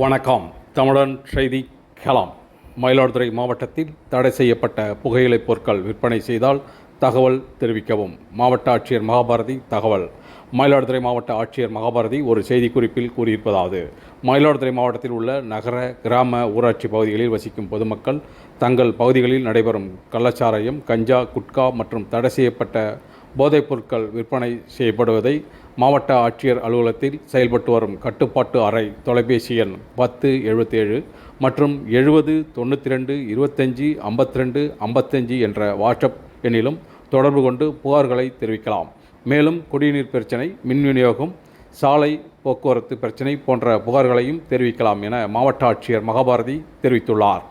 வணக்கம். தமிழன் செய்தி கலாம் மயிலாடுதுறை மாவட்டத்தில் தடை செய்யப்பட்ட புகையிலைப் பொருட்கள் விற்பனை செய்தால் தகவல் தெரிவிக்கவும். மாவட்ட ஆட்சியர் மகாபாரதி தகவல். மயிலாடுதுறை மாவட்ட ஆட்சியர் மகாபாரதி ஒரு செய்திக்குறிப்பில் கூறியிருப்பதாவது மயிலாடுதுறை மாவட்டத்தில் உள்ள நகர கிராம ஊராட்சி பகுதிகளில் வசிக்கும் பொதுமக்கள் தங்கள் பகுதிகளில் நடைபெறும் கள்ளச்சாராயம் கஞ்சா குட்கா மற்றும் தடை செய்யப்பட்ட போதைப் பொருட்கள் விற்பனை செய்யப்படுவதை மாவட்ட ஆட்சியர் அலுவலகத்தில் செயல்பட்டு வரும் கட்டுப்பாட்டு அறை தொலைபேசி எண் பத்து எழுபத்தேழு மற்றும் எழுபது தொண்ணூற்றி ரெண்டு இருபத்தஞ்சி ஐம்பத்தி ரெண்டு ஐம்பத்தஞ்சு என்ற வாட்ஸ்அப் எண்ணிலும் தொடர்பு கொண்டு புகார்களை தெரிவிக்கலாம். மேலும் குடிநீர் பிரச்சனை மின் விநியோகம் சாலை போக்குவரத்து பிரச்சினை போன்ற புகார்களையும் தெரிவிக்கலாம் என மாவட்ட ஆட்சியர் மகாபாரதி தெரிவித்துள்ளார்.